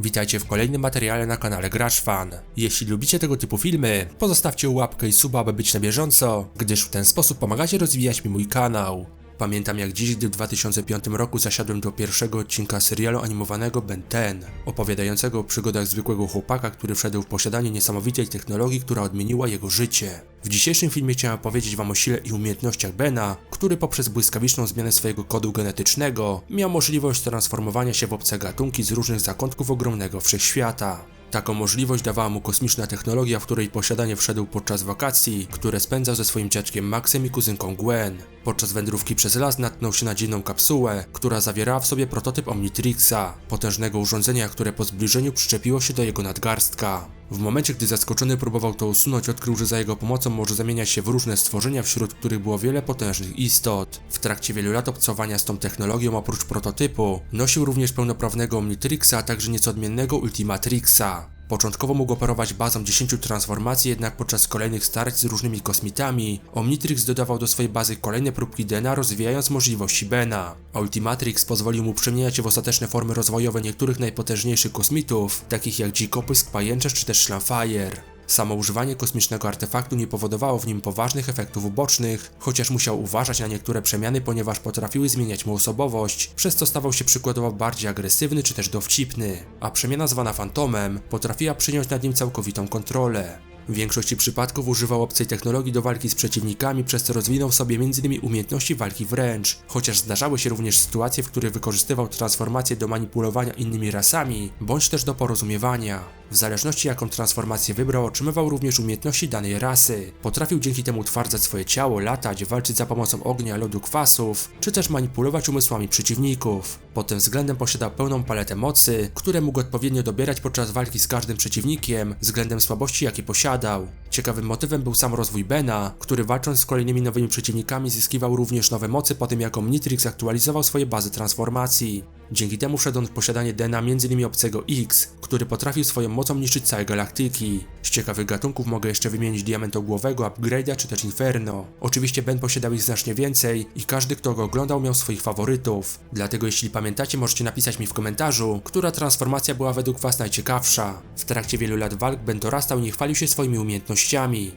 Witajcie w kolejnym materiale na kanale Gracz Fan. Jeśli lubicie tego typu filmy, pozostawcie łapkę i suba, aby być na bieżąco, gdyż w ten sposób pomagacie rozwijać mi mój kanał. Pamiętam jak dziś, gdy w 2005 roku zasiadłem do pierwszego odcinka serialu animowanego Ben 10, opowiadającego o przygodach zwykłego chłopaka, który wszedł w posiadanie niesamowitej technologii, która odmieniła jego życie. W dzisiejszym filmie chciałem opowiedzieć wam o sile i umiejętnościach Bena, który poprzez błyskawiczną zmianę swojego kodu genetycznego miał możliwość transformowania się w obce gatunki z różnych zakątków ogromnego wszechświata. Taką możliwość dawała mu kosmiczna technologia, w której posiadanie wszedł podczas wakacji, które spędzał ze swoim dziadkiem Maxem i kuzynką Gwen. Podczas wędrówki przez las natknął się na dziwną kapsułę, która zawierała w sobie prototyp Omnitrixa, potężnego urządzenia, które po zbliżeniu przyczepiło się do jego nadgarstka. W momencie, gdy zaskoczony próbował to usunąć, odkrył, że za jego pomocą może zamieniać się w różne stworzenia, wśród których było wiele potężnych istot. W trakcie wielu lat obcowania z tą technologią, oprócz prototypu, nosił również pełnoprawnego Omnitrixa, a także nieco odmiennego Ultimatrixa. Początkowo mógł operować bazą 10 transformacji, jednak podczas kolejnych starć z różnymi kosmitami, Omnitrix dodawał do swojej bazy kolejne próbki DNA, rozwijając możliwości Bena. Ultimatrix pozwolił mu przemieniać się w ostateczne formy rozwojowe niektórych najpotężniejszych kosmitów, takich jak Dzikopysk, Pajęczesz czy też Schlamfire. Samo używanie kosmicznego artefaktu nie powodowało w nim poważnych efektów ubocznych, chociaż musiał uważać na niektóre przemiany, ponieważ potrafiły zmieniać mu osobowość, przez co stawał się przykładowo bardziej agresywny czy też dowcipny, a przemiana zwana fantomem potrafiła przyjąć nad nim całkowitą kontrolę. W większości przypadków używał obcej technologii do walki z przeciwnikami, przez co rozwinął sobie m.in. umiejętności walki wręcz, chociaż zdarzały się również sytuacje, w których wykorzystywał transformację do manipulowania innymi rasami, bądź też do porozumiewania. W zależności jaką transformację wybrał, otrzymywał również umiejętności danej rasy. Potrafił dzięki temu utwardzać swoje ciało, latać, walczyć za pomocą ognia, lodu, kwasów, czy też manipulować umysłami przeciwników. Pod tym względem posiadał pełną paletę mocy, które mógł odpowiednio dobierać podczas walki z każdym przeciwnikiem, względem słabości jakie posiadał. দাও। Ciekawym motywem był sam rozwój Bena, który walcząc z kolejnymi nowymi przeciwnikami zyskiwał również nowe mocy po tym jak Omnitrix aktualizował swoje bazy transformacji. Dzięki temu wszedł on w posiadanie DNA m.in. obcego X, który potrafił swoją mocą niszczyć całe galaktyki. Z ciekawych gatunków mogę jeszcze wymienić diamentogłowego, Upgrade'a czy też Inferno. Oczywiście Ben posiadał ich znacznie więcej i każdy kto go oglądał miał swoich faworytów. Dlatego jeśli pamiętacie możecie napisać mi w komentarzu, która transformacja była według was najciekawsza. W trakcie wielu lat walk Ben dorastał i nie chwalił się swoimi umiejętnościami.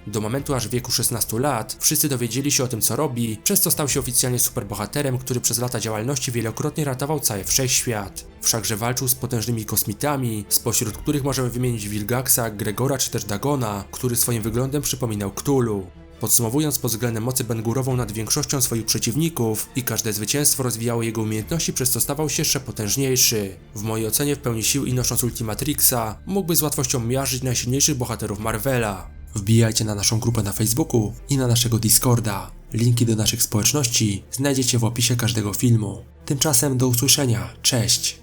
Do momentu aż wieku 16 lat wszyscy dowiedzieli się o tym co robi, przez co stał się oficjalnie superbohaterem, który przez lata działalności wielokrotnie ratował cały wszechświat. Wszakże walczył z potężnymi kosmitami, spośród których możemy wymienić Wilgaxa, Gregora czy też Dagona, który swoim wyglądem przypominał Cthulhu. Podsumowując pod względem mocy Ben górową nad większością swoich przeciwników i każde zwycięstwo rozwijało jego umiejętności, przez co stawał się jeszcze potężniejszy. W mojej ocenie w pełni sił i nosząc Ultimatrixa mógłby z łatwością miażdżyć najsilniejszych bohaterów Marvela. Wbijajcie na naszą grupę na Facebooku i na naszego Discorda. Linki do naszych społeczności znajdziecie w opisie każdego filmu. Tymczasem do usłyszenia. Cześć!